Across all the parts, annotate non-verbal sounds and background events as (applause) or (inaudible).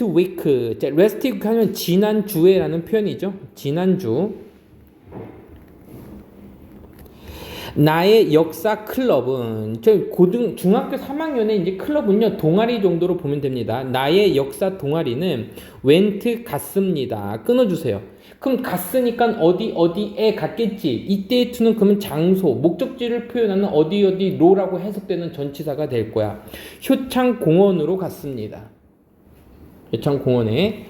last week. 자, last week 하면 지난주에라는 표현이죠. 지난주. 나의 역사 클럽은 저 고등 중학교 3학년에 이제 클럽은요 동아리 정도로 보면 됩니다. 나의 역사 동아리는 went 갔습니다. 끊어주세요. 그럼 갔으니까 어디 어디에 갔겠지. 이때의 to는 그러면 장소, 목적지를 표현하는 어디 어디로라고 해석되는 전치사가 될 거야. 효창 공원으로 갔습니다. 효창 공원에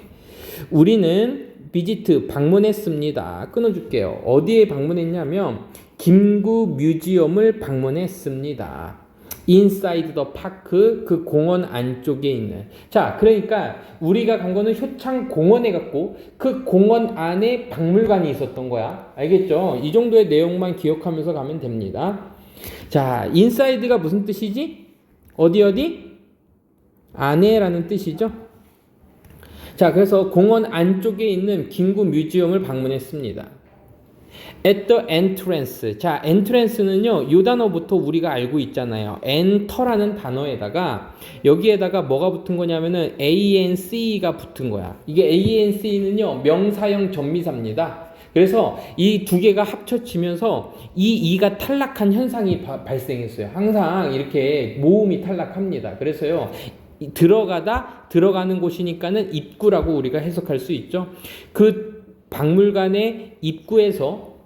우리는 비지트 방문했습니다. 끊어줄게요. 어디에 방문했냐면 김구 뮤지엄을 방문했습니다. 인사이드 더 파크 그 공원 안쪽에 있는. 자 그러니까 우리가 간 거는 효창 공원에 갔고 그 공원 안에 박물관이 있었던 거야. 알겠죠? 이 정도의 내용만 기억하면서 가면 됩니다. 자 인사이드가 무슨 뜻이지? 어디 어디? 안에라는 뜻이죠 자 그래서 공원 안쪽에 있는 김구 뮤지엄을 방문했습니다 at the entrance. 자, entrance는요, 요 단어부터 우리가 알고 있잖아요. enter라는 단어에다가, 여기에다가 뭐가 붙은 거냐면은 anc가 붙은 거야. 이게 anc는요, 명사형 전미사입니다. 그래서 이 두 개가 합쳐지면서 이 이가 탈락한 현상이 바, 발생했어요. 항상 이렇게 모음이 탈락합니다. 그래서요, 들어가다 들어가는 곳이니까는 입구라고 우리가 해석할 수 있죠. 그 박물관의 입구에서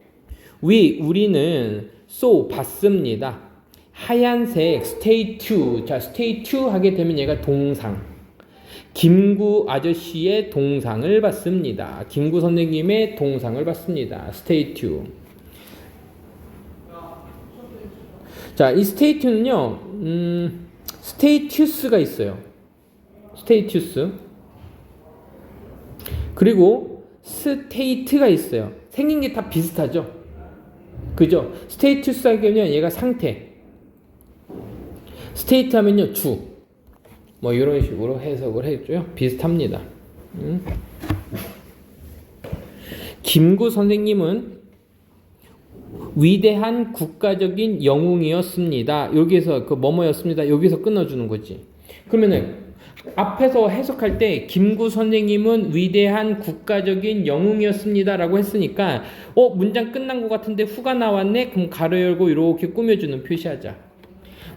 위 우리는 so 봤습니다. 하얀색 to 자 to 하게 되면 얘가 동상 김구 아저씨의 동상을 봤습니다. 김구 선생님의 동상을 봤습니다. to 자, 이 to는요, 음, statues가 있어요. status. 그리고 state가 있어요. 생긴 게 다 비슷하죠? 그죠? 스테이투스 하면 얘가 상태. 스테이트 하면요, 주. 뭐, 이런 식으로 해석을 해줘요. 비슷합니다. 음. 김구 선생님은 위대한 국가적인 영웅이었습니다. 여기서 그 뭐뭐였습니다. 여기서 끊어주는 거지. 그러면은 앞에서 해석할 때 김구 선생님은 위대한 국가적인 영웅이었습니다라고 했으니까 어 문장 끝난 것 같은데 후가 나왔네 그럼 가로 열고 이렇게 꾸며주는 표시하자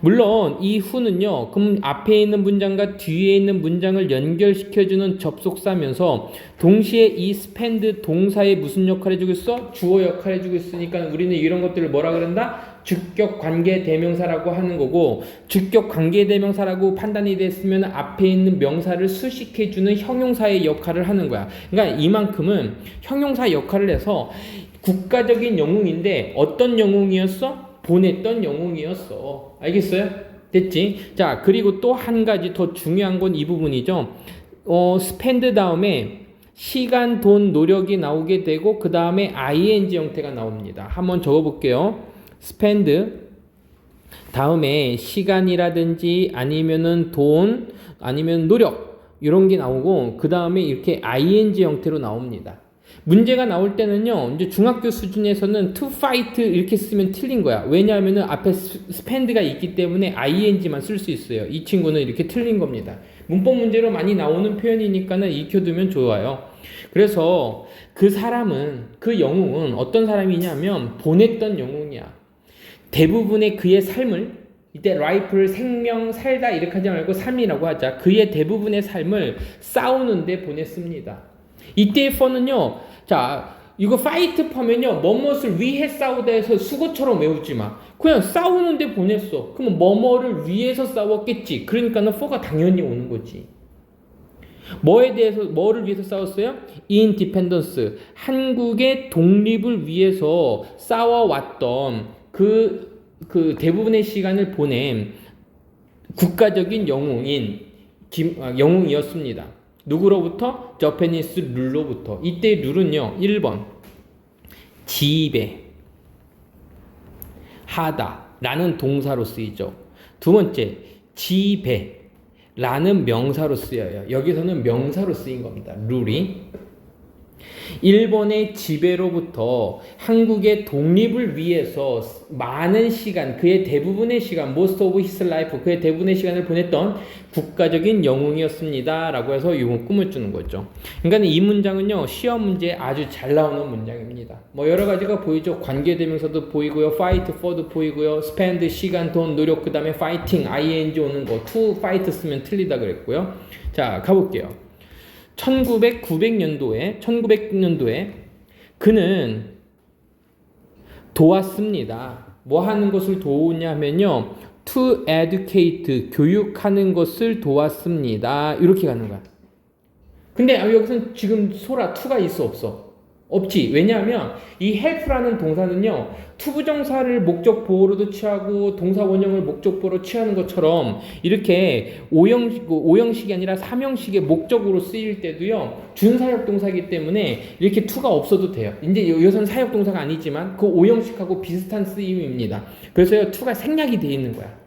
물론 이 후는요 그럼 앞에 있는 문장과 뒤에 있는 문장을 연결시켜주는 접속사면서 동시에 이 스펜드 동사에 무슨 역할 해주고 있어 주어 역할 해주고 있으니까 우리는 이런 것들을 뭐라 그런다 주격 관계 대명사라고 하는 거고 주격 관계 대명사라고 판단이 됐으면 앞에 있는 명사를 수식해 주는 형용사의 역할을 하는 거야. 그러니까 이만큼은 형용사 역할을 해서 국가적인 영웅인데 어떤 영웅이었어? 보냈던 영웅이었어. 알겠어요? 됐지? 자, 그리고 또 한 가지 더 중요한 건 이 부분이죠. 어, 스펜드 다음에 시간, 돈, 노력이 나오게 되고 그 다음에 ing 형태가 나옵니다. 한번 적어 볼게요. spend 다음에 시간이라든지 아니면은 돈 아니면 노력 이런 게 나오고 그 다음에 이렇게 ing 형태로 나옵니다. 문제가 나올 때는요, 이제 중학교 수준에서는 to fight 이렇게 쓰면 틀린 거야. 왜냐하면은 앞에 spend가 있기 때문에 ing만 쓸 수 있어요. 이 친구는 이렇게 틀린 겁니다. 문법 문제로 많이 나오는 표현이니까는 익혀두면 좋아요. 그래서 그 사람은, 그 영웅은 어떤 사람이냐면 보냈던 영웅이야. 대부분의 그의 삶을 이때 라이프를 생명 살다 이렇게 하지 말고 삶이라고 하자. 그의 대부분의 삶을 싸우는데 보냈습니다. 이때의 for는요. 자, 이거 파이트 파면요. 뭐뭇을 위해 싸우다 해서 수고처럼 외우지 마. 그냥 싸우는데 보냈어. 그러면 뭐뭐를 위해서 싸웠겠지. 그러니까는 for가 당연히 오는 거지. 뭐에 대해서 뭐를 위해서 싸웠어요? 인디펜던스 한국의 독립을 위해서 싸워왔던 그, 그 대부분의 시간을 보낸 국가적인 영웅인 김, 아, 영웅이었습니다. 누구로부터? 저페니스 룰로부터. 이때 룰은요. 1번 지배 하다 라는 동사로 쓰이죠. 두 번째 지배 라는 명사로 쓰여요. 여기서는 명사로 쓰인 겁니다. 룰이 일본의 지배로부터 한국의 독립을 위해서 많은 시간, 그의 대부분의 시간, most of his life, 그의 대부분의 시간을 보냈던 국가적인 영웅이었습니다. 라고 해서 이건 꿈을 주는 거죠. 그러니까 이 문장은요, 시험 문제에 아주 잘 나오는 문장입니다. 뭐 여러 가지가 보이죠. 관계대명사도 보이고요, fight for도 보이고요, spend 시간, 돈, 노력, 그 다음에 fighting, ing 오는 거, to fight 쓰면 틀리다 그랬고요. 자, 가볼게요. 1900, 900년도에 1900년도에 그는 도왔습니다. 뭐 하는 것을 도우냐면요. to educate 교육하는 것을 도왔습니다. 이렇게 가는 거야. 근데 여기서는 지금 소라 to가 있어 없어? 없지. 왜냐하면 이 help라는 동사는요. 투부정사를 목적 보호로도 취하고 동사 원형을 목적 보호로 취하는 것처럼 이렇게 오형식 오형식이 아니라 삼형식의 목적으로 쓰일 때도요. 준사역 동사이기 때문에 이렇게 투가 없어도 돼요. 이제 여기서는 사역 동사가 아니지만 그 오형식하고 비슷한 쓰임입니다. 그래서요. 투가 생략이 돼 있는 거야.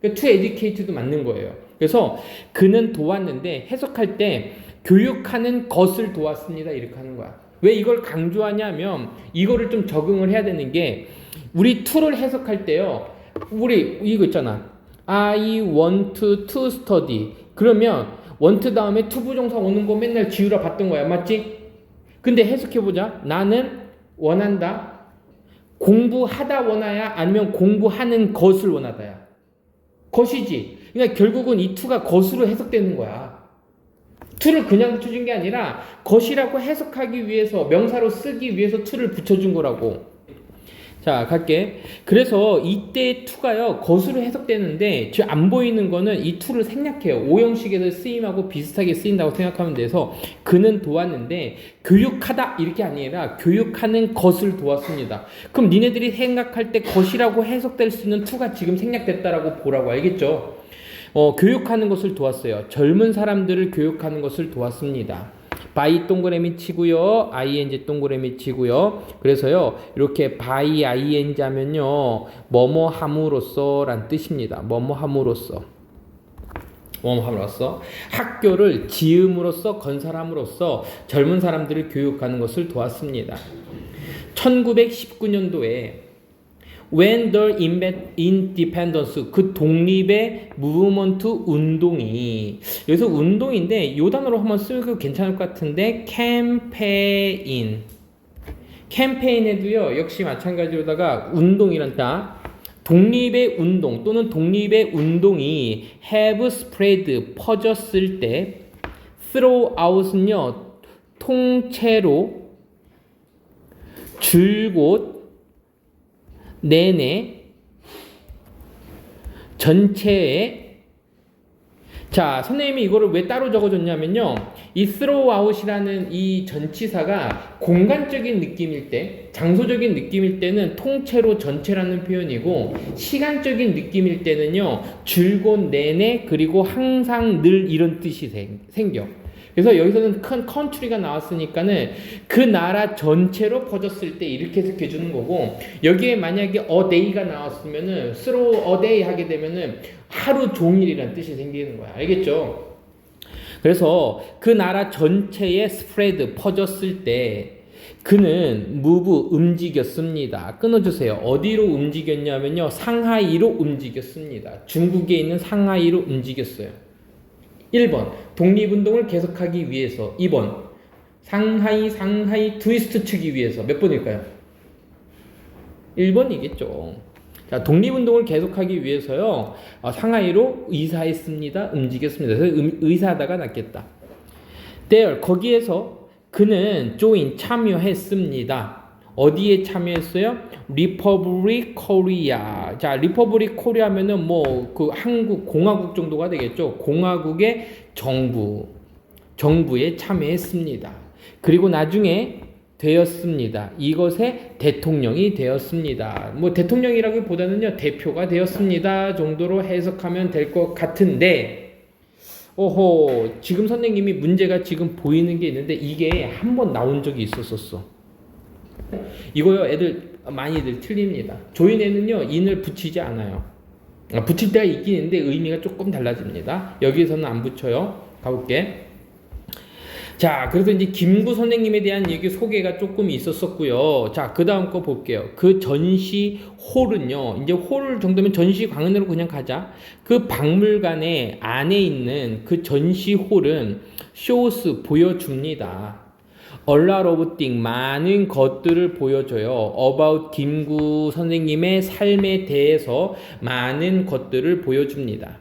그러니까 to educate도 맞는 거예요. 그래서 그는 도왔는데 해석할 때 교육하는 것을 도왔습니다. 이렇게 하는 거야. 왜 이걸 강조하냐면 이거를 좀 적응을 해야 되는 게 우리 to를 해석할 때요. 우리 이거 있잖아. I want to study. 그러면 want 다음에 to 부정사 오는 거 맨날 지우라 봤던 거야. 맞지? 근데 해석해 보자. 나는 원한다. 공부하다 원하야 아니면 공부하는 것을 원하다야. 것이지. 그러니까 결국은 이 to가 것으로 해석되는 거야. To를 그냥 붙여준 게 아니라 것이라고 해석하기 위해서 명사로 쓰기 위해서 to를 붙여준 거라고. 자, 갈게. 그래서 이때 to가요, 것으로 해석되는데, 지금 안 보이는 거는 이 to를 생략해요. 오형식에서 쓰임하고 비슷하게 쓰인다고 생각하면 돼서, 그는 도왔는데, 교육하다, 이렇게 아니라, 교육하는 것을 도왔습니다. 그럼 니네들이 생각할 때 것이라고 해석될 수 있는 to가 지금 생략됐다라고 보라고 알겠죠? 어, 교육하는 것을 도왔어요. 젊은 사람들을 교육하는 것을 도왔습니다. 바이 동그라미 치고요. ing 동그라미 치고요. 그래서요. 이렇게 바이 ing 하면요. 뭐뭐 함으로써 란 뜻입니다. 뭐뭐 함으로써. 뭐뭐 함으로써 학교를 지음으로써 건설함으로써 젊은 사람들을 교육하는 것을 도왔습니다. 1919년도에 When the independence 그 독립의 무브먼트 운동이. 여기서 운동인데 요 단어로 한번 쓰면 괜찮을 것 같은데 캠페인 캠페인에도요 역시 마찬가지로다가 운동이란 딱 독립의 운동 또는 독립의 운동이 have spread 퍼졌을 때 throughout은요 통째로 줄곧 내내 전체에 자 선생님이 이거를 왜 따로 적어줬냐면요. 이 throughout이라는 이 전치사가 공간적인 느낌일 때 장소적인 느낌일 때는 통째로 전체라는 표현이고 시간적인 느낌일 때는요. 줄곧 내내 그리고 항상 늘 이런 뜻이 생, 생겨 그래서 여기서는 큰 컨트리가 나왔으니까는 그 나라 전체로 퍼졌을 때 이렇게 해석해 주는 거고 여기에 만약에 day가 나왔으면은 through 하게 되면은 하루 종일이라는 뜻이 생기는 거야. 알겠죠? 그래서 그 나라 전체에 spread 퍼졌을 때 그는 move 움직였습니다. 끊어주세요. 어디로 움직였냐면요. 상하이로 움직였습니다. 중국에 있는 상하이로 움직였어요. 1번 독립운동을 계속하기 위해서 2번 상하이 상하이 트위스트 치기 위해서 몇 번일까요? 1번이겠죠. 자, 독립운동을 계속하기 위해서요. 어, 상하이로 의사했습니다. 움직였습니다. 그래서 음, 의사하다가 낫겠다. there 거기에서 그는 join 참여했습니다. 어디에 참여했어요? 리퍼블릭 코리아. 자, 리퍼블릭 코리아면은 뭐 그 한국 공화국 정도가 되겠죠. 공화국의 정부 정부에 참여했습니다. 그리고 나중에 되었습니다. 이것의 대통령이 되었습니다. 뭐 대통령이라기보다는요 대표가 되었습니다 정도로 해석하면 될 것 같은데, 오호 지금 선생님이 문제가 지금 보이는 게 있는데 이게 한 번 나온 적이 있었었어. 이거요, 애들 많이들 틀립니다. 조인에는요, 인을 붙이지 않아요. 아, 붙일 때가 있긴 있는데 의미가 조금 달라집니다. 여기에서는 안 붙여요. 가볼게. 자, 그래서 이제 김구 선생님에 대한 얘기 소개가 조금 있었었고요. 자, 그 다음 거 볼게요. 그 전시 홀은요. 이제 홀 정도면 전시 광안으로 그냥 가자. 그 박물관의 안에 있는 그 전시 홀은 쇼스 보여줍니다. A lot of things, 많은 것들을 보여줘요. About 김구 선생님의 삶에 대해서 많은 것들을 보여줍니다.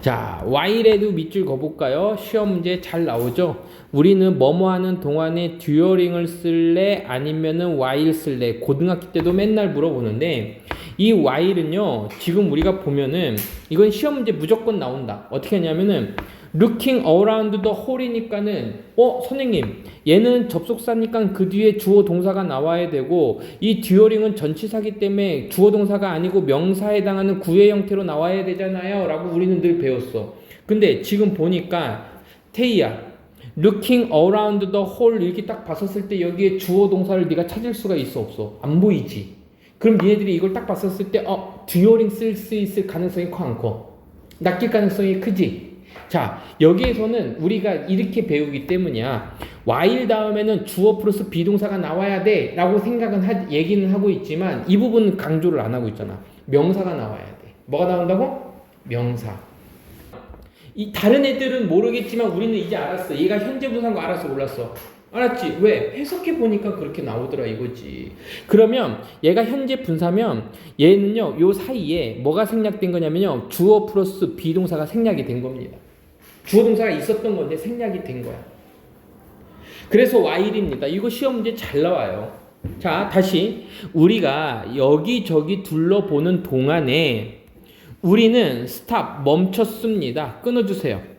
자, Y래도 밑줄 거볼까요? 시험 문제 잘 나오죠? 우리는 뭐뭐 하는 동안에 듀어링을 쓸래? 아니면은 while 쓸래? 고등학교 때도 맨날 물어보는데, 이 while은요, 지금 우리가 보면은, 이건 시험 문제 무조건 나온다. 어떻게 하냐면은, looking around the hole이니까는, 어, 선생님, 얘는 접속사니까 그 뒤에 주어 동사가 나와야 되고, 이 듀어링은 전치사기 때문에 주어 동사가 아니고 명사에 해당하는 구의 형태로 나와야 되잖아요. 라고 우리는 늘 배웠어. 근데 지금 보니까, 테이야, looking around the hole 이렇게 딱 봤었을 때 여기에 주어 동사를 네가 찾을 수가 있어 없어? 안 보이지? 그럼 니네들이 이걸 딱 봤었을 때, 어, 듀어링 쓸 수 있을 가능성이 커, 안 커? 낚일 가능성이 크지? 자, 여기에서는 우리가 이렇게 배우기 때문이야. while 다음에는 주어 플러스 비동사가 나와야 돼. 라고 생각은, 하, 얘기는 하고 있지만, 이 부분은 강조를 안 하고 있잖아. 명사가 나와야 돼. 뭐가 나온다고? 명사. 이 다른 애들은 모르겠지만 우리는 이제 알았어. 얘가 현재 분사인 거 알았어, 몰랐어. 알았지? 왜? 해석해 보니까 그렇게 나오더라 이거지. 그러면 얘가 현재 분사면 얘는요, 요 사이에 뭐가 생략된 거냐면요, 주어 플러스 비동사가 생략이 된 겁니다. 주어 동사가 있었던 건데 생략이 된 거야. 그래서 while입니다. 이거 시험 문제 잘 나와요. 자, 다시 우리가 여기저기 둘러보는 동안에 우리는 스탑 멈췄습니다. 끊어 주세요.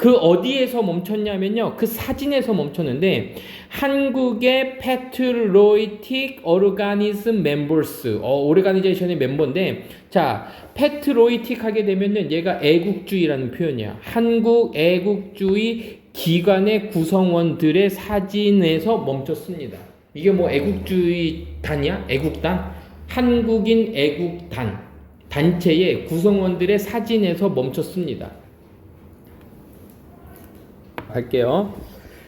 그 어디에서 멈췄냐면요. 그 사진에서 멈췄는데 한국의 패트로이틱 오르가니즘 멤버스 어, 오르가니제이션의 멤버인데 자 패트로이틱 하게 되면은 얘가 애국주의라는 표현이야. 한국 애국주의 기관의 구성원들의 사진에서 멈췄습니다. 이게 뭐 애국주의 단이야? 애국단? 한국인 애국단 단체의 구성원들의 사진에서 멈췄습니다. 할게요.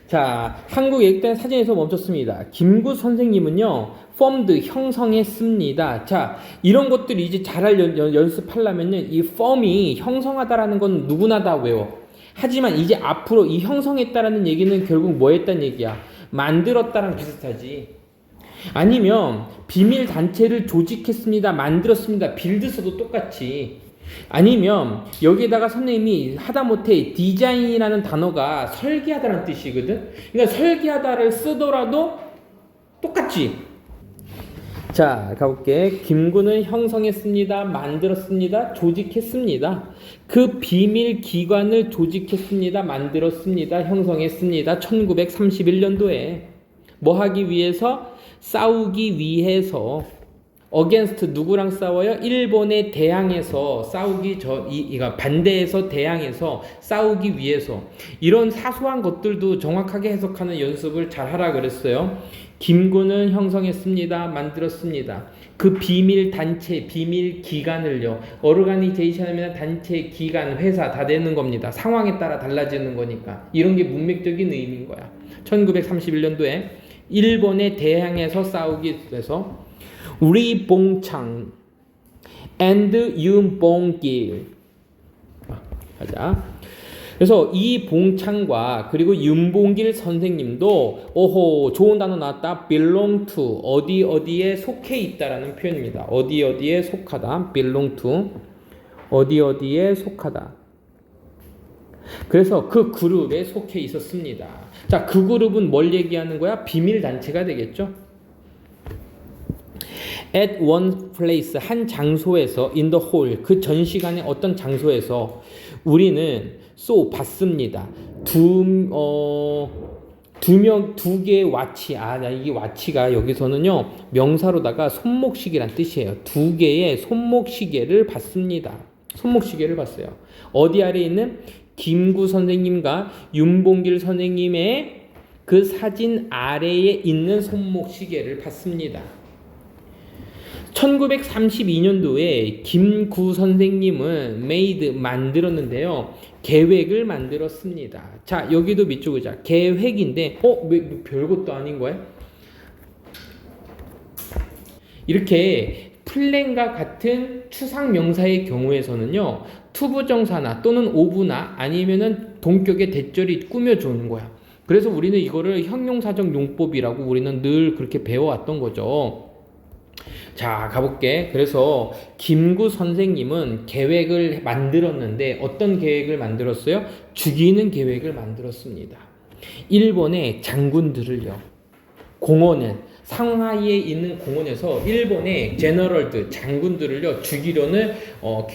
자, 한국 애국단 사진에서 멈췄습니다. 김구 선생님은요, 펌드 형성했습니다. 자, 이런 것들 이제 잘할 연, 연, 연습하려면은 이 펌이 형성하다라는 건 누구나 다 외워. 하지만 이제 앞으로 이 형성했다라는 얘기는 결국 뭐 했단 얘기야? 만들었다랑 비슷하지. 아니면 비밀 단체를 조직했습니다. 만들었습니다. 빌드서도 똑같이. 아니면 여기에다가 선생님이 하다못해 디자인이라는 단어가 설계하다는 뜻이거든. 그러니까 설계하다를 쓰더라도 똑같지. 자, 가볼게. 김구는 형성했습니다. 만들었습니다. 조직했습니다. 그 비밀 기관을 조직했습니다. 만들었습니다. 형성했습니다. 1931년도에 뭐 하기 위해서 싸우기 위해서 against 누구랑 싸워요? 일본에 대항해서 싸우기 저 이, 이가 반대해서 대항해서 싸우기 위해서 이런 사소한 것들도 정확하게 해석하는 연습을 잘 하라 그랬어요. 김구는 형성했습니다. 만들었습니다. 그 비밀 단체, 비밀 기관을요. 어르가니제이션 하면 단체, 기관, 회사 다 되는 겁니다. 상황에 따라 달라지는 거니까. 이런 게 문맥적인 의미인 거야. 1931년도에 일본에 대항해서 싸우기 위해서 우 리 봉창 and 윤봉길 가자. 그래서 이 봉창과 그리고 윤봉길 선생님도 오호 좋은 단어 나왔다. belong to 어디 어디에 속해 있다라는 표현입니다. 어디 어디에 속하다. belong to 어디 어디에 속하다. 그래서 그 그룹에 속해 있었습니다. 자, 그 그룹은 뭘 얘기하는 거야? 비밀 단체가 되겠죠. At one place 한 장소에서 in the whole 그 전 시간에 어떤 장소에서 우리는 쏘 봤습니다. 두어두 명두 개의 와치 아 이게 와치가 여기서는요 명사로다가 손목시계란 뜻이에요. 두 개의 손목시계를 봤습니다. 손목시계를 봤어요. 어디 아래 있는 김구 선생님과 윤봉길 선생님의 그 사진 아래에 있는 손목시계를 봤습니다. 1932년도에 김구 선생님은 메이드 만들었는데요. 계획을 만들었습니다. 자, 여기도 밑줄 그자. 계획인데, 어, 왜, 뭐 별것도 아닌 거야? 이렇게 플랜과 같은 추상 명사의 경우에서는요, 투부정사나 또는 오부나 아니면은 동격의 대절이 꾸며주는 거야. 그래서 우리는 이거를 형용사적 용법이라고 우리는 늘 그렇게 배워왔던 거죠. 자, 가볼게. 그래서 김구 선생님은 계획을 만들었는데 어떤 계획을 만들었어요? 죽이는 계획을 만들었습니다. 일본의 장군들을요. 공원에 상하이에 있는 공원에서 일본의 제너럴들 장군들을요 죽이려는 어,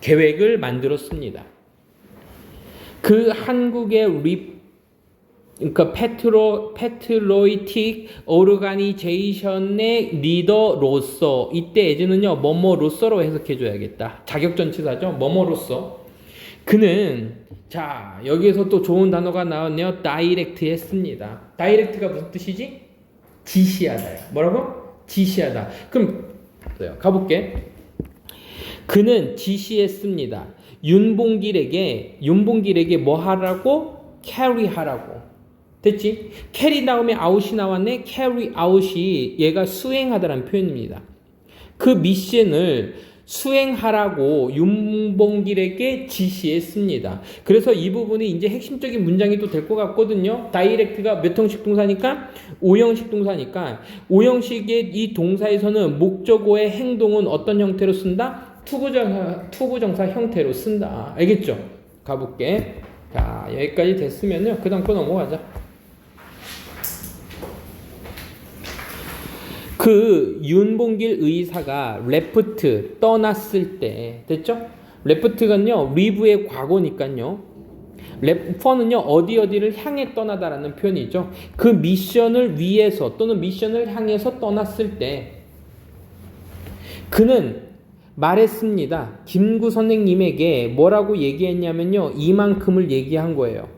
계획을 만들었습니다. 그 한국의 리 그러니까 페트로 페트로이틱 오르가니제이션의 리더로서 이때 예전은요 뭐뭐로서로 해석해 줘야겠다. 자격전치사죠. 뭐뭐로서 그는 자 여기에서 또 좋은 단어가 나왔네요. 다이렉트 했습니다. 다이렉트가 무슨 뜻이지? 지시하다요. 뭐라고? 지시하다. 그럼 가볼게. 그는 지시했습니다. 윤봉길에게 윤봉길에게 뭐 하라고? 캐리 하라고. 됐지? 캐리 다음에 아웃이 나왔네. 캐리 아웃이 얘가 수행하다라는 표현입니다. 그 미션을 수행하라고 윤봉길에게 지시했습니다. 그래서 이 부분이 이제 핵심적인 문장이 또 될 것 같거든요. 다이렉트가 몇 형식 동사니까? 5형식 동사니까 5형식의 이 동사에서는 목적어의 행동은 어떤 형태로 쓴다? 투부정사, 투부정사 형태로 쓴다. 알겠죠? 가볼게. 자, 여기까지 됐으면요. 그 다음 거 넘어가자. 그 윤봉길 의사가 레프트 떠났을 때 됐죠? 레프트가요 리브의 과거니까요. 레퍼는요 어디 어디를 향해 떠나다라는 표현이죠. 그 미션을 위해서 또는 미션을 향해서 떠났을 때 그는 말했습니다. 김구 선생님에게 뭐라고 얘기했냐면요 이만큼을 얘기한 거예요.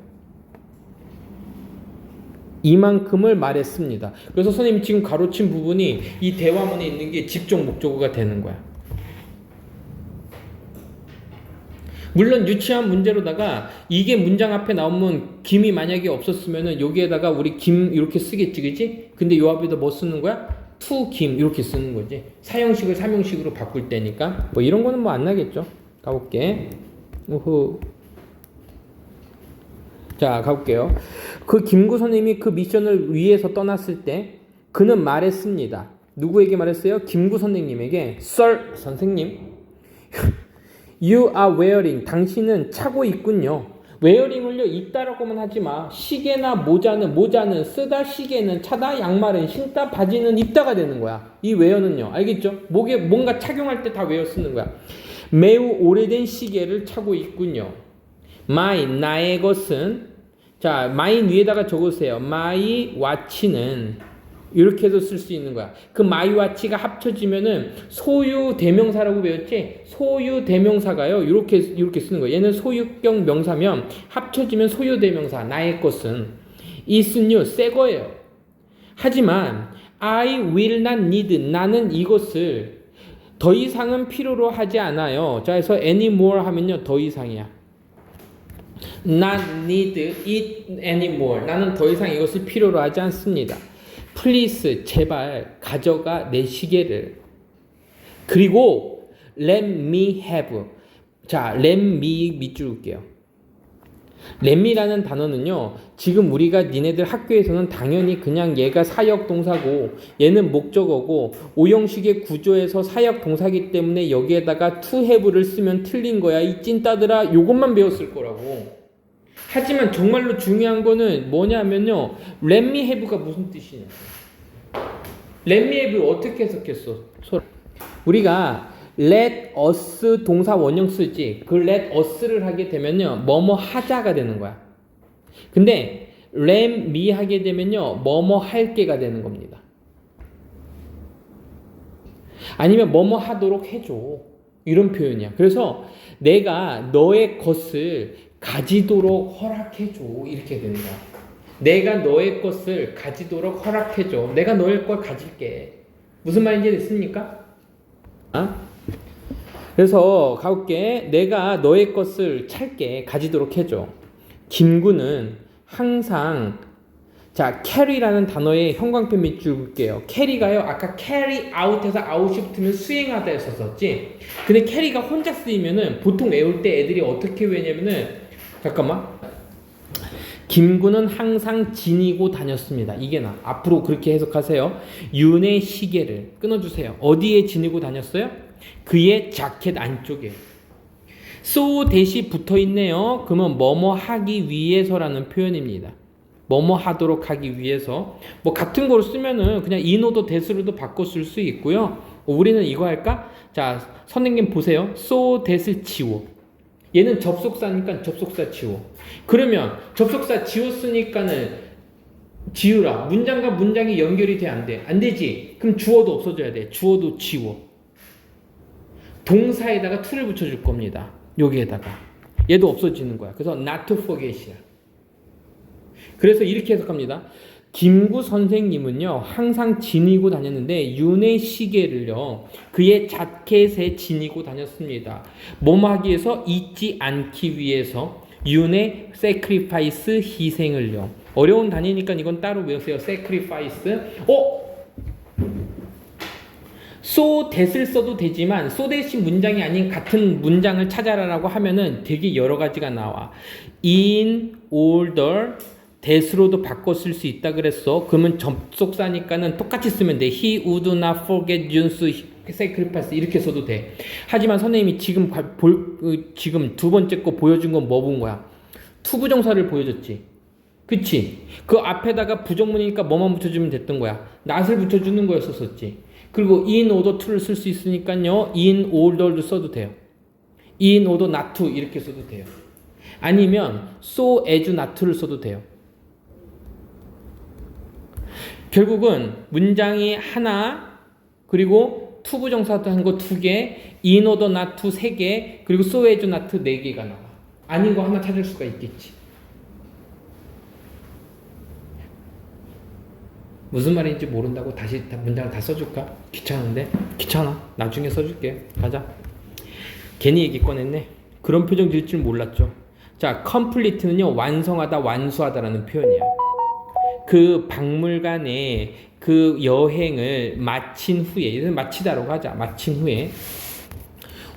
이만큼을 말했습니다. 그래서 선생님이 지금 가로친 부분이 이 대화문에 있는 게 집중 목적어가 되는 거야. 물론 유치한 문제로다가 이게 문장 앞에 나오면 김이 만약에 없었으면은 여기에다가 우리 김 이렇게 쓰겠지, 그지? 근데 요 앞에다 뭐 쓰는 거야? 투 김 이렇게 쓰는 거지. 사형식을 삼형식으로 바꿀 때니까 뭐 이런 거는 뭐 안 나겠죠. 가볼게. 우후. 자, 가볼게요. 그 김구 선생님이 그 미션을 위해서 떠났을 때 그는 말했습니다. 누구에게 말했어요? 김구 선생님에게 Sir, 선생님 (laughs) You are wearing 당신은 차고 있군요. 웨어링을요 입다라고만 하지 마. 시계나 모자는 모자는 쓰다 시계는 차다 양말은 신다 바지는 입다가 되는 거야. 이 웨어는요 알겠죠? 목에 뭔가 착용할 때 다 웨어 쓰는 거야. 매우 오래된 시계를 차고 있군요. my 나의 것은 자 my 위에다가 적으세요. my watch는 이렇게 해서 쓸 수 있는 거야. 그 my watch가 합쳐지면은 소유 대명사라고 배웠지? 소유 대명사가요. 이렇게 이렇게 쓰는 거야. 얘는 소유격 명사면 합쳐지면 소유 대명사. 나의 것은 is new 새 거예요. 하지만 I will not need 나는 이것을 더 이상은 필요로 하지 않아요. 자, 그래서 anymore 하면요. 더 이상이야. Not need it anymore. 나는 더 이상 이것을 필요로 하지 않습니다. please 제발 가져가 내 시계를. 그리고 let me have. 자, let me 밑줄 긋게요. Me라는 단어는요. 지금 우리가 니네들 학교에서는 당연히 그냥 얘가 사역 동사고 얘는 목적어고 오형식의 구조에서 사역 동사기 때문에 여기에다가 to have를 쓰면 틀린 거야. 이 찐따들아 요것만 배웠을 거라고. 하지만 정말로 중요한 거는 뭐냐면요. me have가 무슨 뜻이냐. me have를 어떻게 해석했어? 우리가 let us 동사 원형 쓰지. 그 let us를 하게 되면요. 뭐뭐 하자가 되는 거야. 근데 let me 하게 되면요. 뭐뭐 할게가 되는 겁니다. 아니면 뭐뭐 하도록 해줘. 이런 표현이야. 그래서 내가 너의 것을 가지도록 허락해줘. 이렇게 되는 거야. 내가 너의 것을 가지도록 허락해줘. 내가 너의 걸 가질게. 무슨 말인지 됐습니까? 아? 그래서 가볼게. 내가 너의 것을 찰게 가지도록 해줘. 김구는 항상 자 carry라는 단어의 형광펜 밑줄 볼게요. carry가요. 아까 carry out에서 out이 붙으면 수행하다 했었었지. 근데 carry가 혼자 쓰이면은 보통 외울 때 애들이 어떻게 외냐면은 잠깐만. 김구는 항상 지니고 다녔습니다. 이게 나. 앞으로 그렇게 해석하세요. 윤의 시계를 끊어주세요. 어디에 지니고 다녔어요? 그의 자켓 안쪽에. so 대시 붙어 있네요. 그러면 뭐뭐 하기 위해서라는 표현입니다. 뭐뭐 하도록 하기 위해서. 뭐 같은 걸 쓰면은 그냥 인호도 대수로도 바꿔 쓸 수 있고요. 우리는 이거 할까? 자, 선생님 보세요. so that을 지워. 얘는 접속사니까 접속사 지워. 그러면 접속사 지웠으니까는 지우라. 문장과 문장이 연결이 돼 안 돼? 안 되지. 그럼 주어도 없어져야 돼. 주어도 지워. 동사에다가 to를 붙여줄 겁니다. 여기에다가. 얘도 없어지는 거야. 그래서 not to forget이야. 그래서 이렇게 해석합니다. 김구 선생님은요, 항상 지니고 다녔는데, 윤의 시계를요, 그의 자켓에 지니고 다녔습니다. 위해서, 잊지 않기 위해서, 윤의 sacrifice 희생을요. 어려운 단위니까 이건 따로 외우세요. sacrifice. 어? So that을 써도 되지만 so that이 문장이 아닌 같은 문장을 찾아라라고 하면은 되게 여러 가지가 나와. in order that으로도 바꿔 쓸 수 있다 그랬어. 그러면 접속사니까는 똑같이 쓰면 돼. He would not forget Jun's sacrifice 이렇게 써도 돼. 하지만 선생님이 지금 가- 볼 어, 지금 두 번째 거 보여준 건 뭐 본 거야? 투부정사를 보여줬지. 그치? 그 앞에다가 부정문이니까 뭐만 붙여주면 됐던 거야. not을 붙여주는 거였었지. 그리고 in order to를 쓸 수 있으니까요. in order도 써도 돼요. in order not to 이렇게 써도 돼요. 아니면 so as not to를 써도 돼요. 결국은 문장이 하나 그리고 투부정사도 한 거 두 개, in order to 세 개, 그리고 so as not to 네 개가 나와. 아닌 거 하나 찾을 수가 있겠지. 무슨 말인지 모른다고 다시 다 문장을 다 써줄까? 귀찮은데? 귀찮아. 나중에 써줄게. 가자. 괜히 얘기 꺼냈네. 그런 표정 지을 줄 몰랐죠. 자, complete는요, 완성하다, 완수하다라는 표현이야. 그 박물관에 그 여행을 마친 후에, 이는 마치다라고 하자. 마친 후에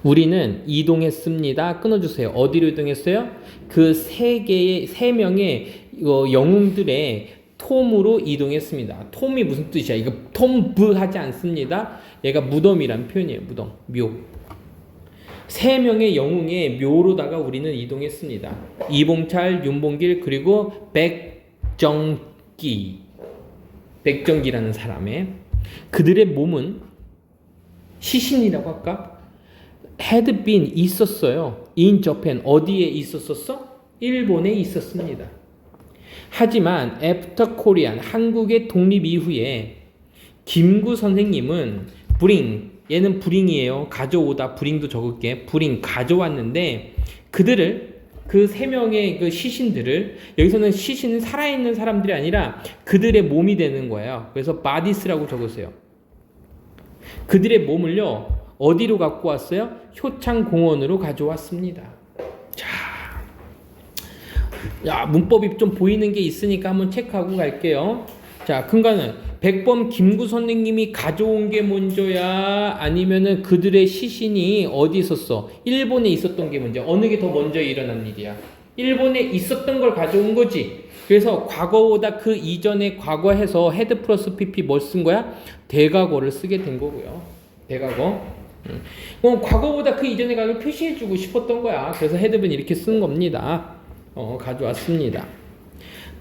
우리는 이동했습니다. 끊어주세요. 어디로 이동했어요? 그 세 개의 세 명의 어, 영웅들의 톰으로 이동했습니다. 톰이 무슨 뜻이야? 이거 톰브 하지 않습니다. 얘가 무덤이란 표현이에요. 무덤, 묘. 세 명의 영웅의 묘로다가 우리는 이동했습니다. 이봉찰, 윤봉길 그리고 백정기, 백정기라는 사람의 그들의 몸은 시신이라고 할까? been 있었어요. in Japan 어디에 있었었어? 일본에 있었습니다. 하지만 after Korean 한국의 독립 이후에 김구 선생님은 bring 얘는 bring이에요. 가져오다 bring도 적을게. bring 가져왔는데 그들을 그 세 명의 그 시신들을 여기서는 시신은 살아있는 사람들이 아니라 그들의 몸이 되는 거예요. 그래서 bodies라고 적으세요. 그들의 몸을요 어디로 갖고 왔어요? 효창 공원으로 가져왔습니다. 자, 야 문법이 좀 보이는 게 있으니까 한번 체크하고 갈게요. 자, 근거는 백범 김구 선생님이 가져온 게 먼저야 아니면은 그들의 시신이 어디 있었어? 일본에 있었던 게 먼저 어느 게 더 먼저 일어난 일이야? 일본에 있었던 걸 가져온 거지. 그래서 과거보다 그 이전에 과거해서 헤드 플러스 pp 뭘 쓴 거야? 대과거를 쓰게 된 거고요. 대과거. 음. 그럼 과거보다 그 이전의 과거를 표시해주고 싶었던 거야. 그래서 헤드는 이렇게 쓴 겁니다. 어, 가져왔습니다.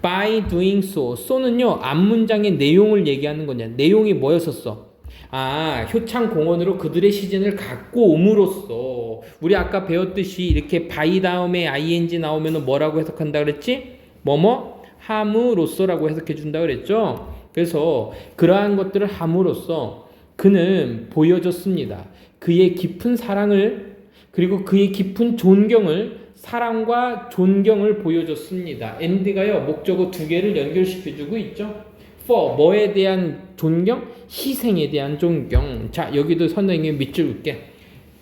By doing so. so는요, 앞문장의 내용을 얘기하는 거냐. 내용이 뭐였었어? 아, 효창 공원으로 그들의 시즌을 갖고 옴으로써 우리 아까 배웠듯이 이렇게 by 다음에 ing 나오면 뭐라고 해석한다 그랬지? 뭐뭐 함으로써라고 해석해 준다 그랬죠? 그래서 그러한 것들을 함으로써 그는 보여줬습니다. 그의 깊은 사랑을 그리고 그의 깊은 존경을 사랑과 존경을 보여줬습니다. 엔드가요 목적어 두 개를 연결시켜주고 있죠. for 뭐에 대한 존경, 희생에 대한 존경. 자 여기도 선생님 밑줄 게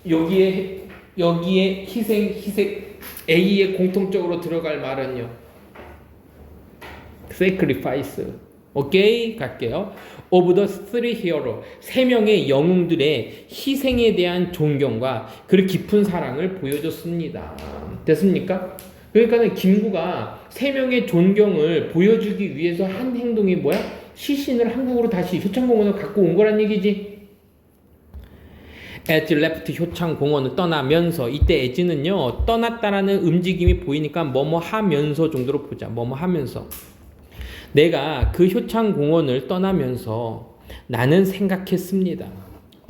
여기에 여기에 희생 희생 A에 공통적으로 들어갈 말은요. sacrifice. 오케이 갈게요. Of the three hero 세 명의 영웅들의 희생에 대한 존경과 그 깊은 사랑을 보여줬습니다. 됐습니까? 그러니까는 김구가 세 명의 존경을 보여주기 위해서 한 행동이 뭐야? 시신을 한국으로 다시 효창공원을 갖고 온 거란 얘기지. 에즈 레프트 효창공원을 떠나면서 이때 에즈는요 떠났다라는 움직임이 보이니까 뭐뭐 하면서 정도로 보자 뭐뭐 하면서 내가 그 효창공원을 떠나면서 나는 생각했습니다.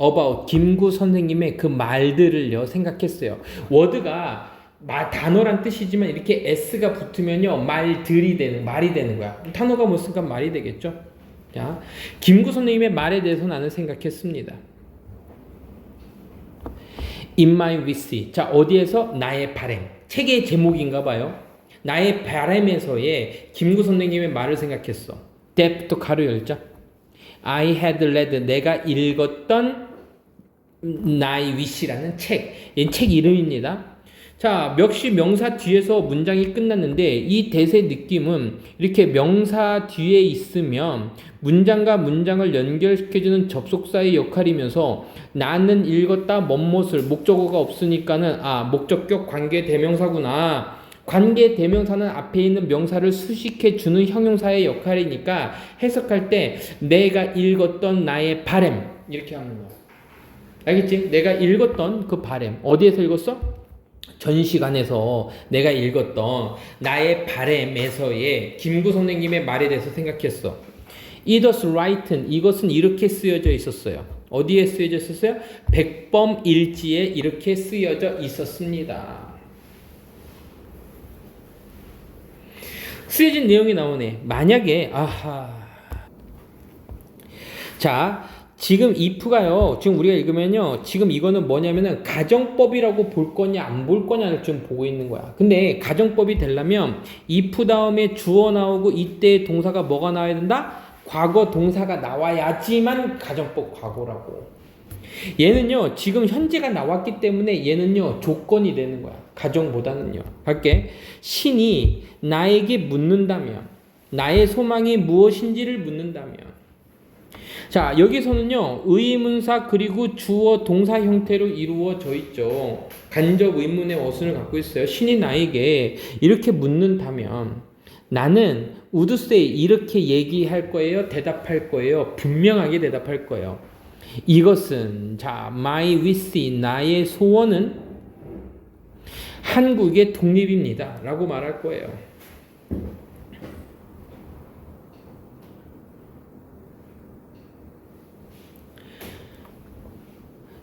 about 김구 선생님의 그 말들을요 생각했어요. 워드가 마, 단어란 뜻이지만 이렇게 s가 붙으면요 말들이 되는 말이 되는 거야. 단어가 못 쓰니까 말이 되겠죠. 자, 김구 선생님의 말에 대해서 나는 생각했습니다. In my wish. 자, 어디에서? 나의 바램. 책의 제목인가 봐요. 나의 바램에서의 김구 선생님의 말을 생각했어. 때부터 가로 열자. I had read. 내가 읽었던 나의 wish라는 책. 이책 이름입니다. 자, 역시 명사 뒤에서 문장이 끝났는데 이 대세 느낌은 이렇게 명사 뒤에 있으면 문장과 문장을 연결시켜주는 접속사의 역할이면서 나는 읽었다 멋못을 목적어가 없으니까는 아 목적격 관계 대명사구나 관계 대명사는 앞에 있는 명사를 수식해 주는 형용사의 역할이니까 해석할 때 내가 읽었던 나의 바램 이렇게 하는 거야 알겠지? 내가 읽었던 그 바램 어디에서 읽었어? 전 시간에서 내가 읽었던 나의 바램에서의 김구 선생님의 말에 대해서 생각했어. It was written. 이것은 이렇게 쓰여져 있었어요. 어디에 쓰여져 있었어요? 백범 일지에 이렇게 쓰여져 있었습니다. 쓰여진 내용이 나오네. 만약에 아하. 자, 지금 if가요. 지금 우리가 읽으면요. 지금 이거는 뭐냐면은 가정법이라고 볼 거냐 안 볼 거냐를 좀 보고 있는 거야. 근데 가정법이 되려면 if 다음에 주어 나오고 이때 동사가 뭐가 나와야 된다? 과거 동사가 나와야지만 가정법 과거라고. 얘는요. 지금 현재가 나왔기 때문에 얘는요. 조건이 되는 거야. 가정보다는요. 할게. 신이 나에게 묻는다면 나의 소망이 무엇인지를 묻는다면 자, 여기서는요, 의문사 그리고 주어 동사 형태로 이루어져 있죠. 간접 의문의 어순을 갖고 있어요. 신이 나에게 이렇게 묻는다면 나는 우드세이 이렇게 얘기할 거예요. 대답할 거예요. 분명하게 대답할 거예요. 이것은 자, my wish 나의 소원은 한국의 독립입니다. 라고 말할 거예요.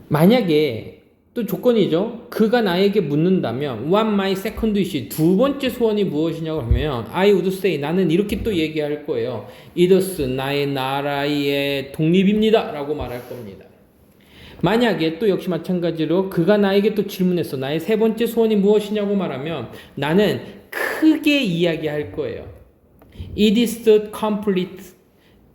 만약에 또 조건이죠. 그가 나에게 묻는다면 what my second wish 두 번째 소원이 무엇이냐고 하면 I would say 나는 이렇게 또 얘기할 거예요. 이더스 나의 나라의 독립입니다. 라고 말할 겁니다. 만약에 또 역시 마찬가지로 그가 나에게 또 질문했어. 나의 세 번째 소원이 무엇이냐고 말하면 나는 크게 이야기할 거예요. It is the complete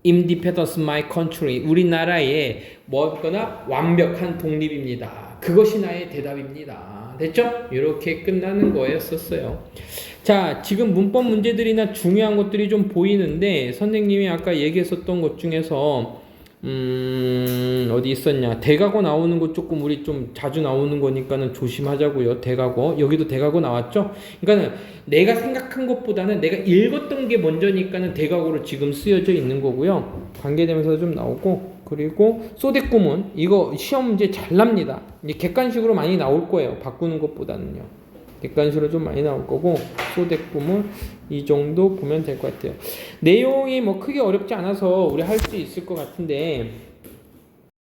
independence my country. 우리나라의 뭐거나 완벽한 독립입니다. 그것이 나의 대답입니다. 됐죠? 이렇게 끝나는 거였었어요. 자, 지금 문법 문제들이나 중요한 것들이 좀 보이는데 선생님이 아까 얘기했었던 것 중에서 음, 어디 있었냐. 대각어 나오는 거 조금 우리 좀 자주 나오는 거니까는 조심하자고요. 대각어. 여기도 대각어 나왔죠? 그러니까는 내가 생각한 것보다는 내가 읽었던 게 먼저니까는 대각어로 지금 쓰여져 있는 거고요. 관계되면서 좀 나오고 그리고 소대꾸문 이거 시험 문제 잘 납니다. 이제 객관식으로 많이 나올 거예요. 바꾸는 것보다는요. 객관식으로 좀 많이 나올 거고 소대꾸문 이 정도 보면 될 것 같아요. 내용이 뭐 크게 어렵지 않아서 우리 할 수 있을 것 같은데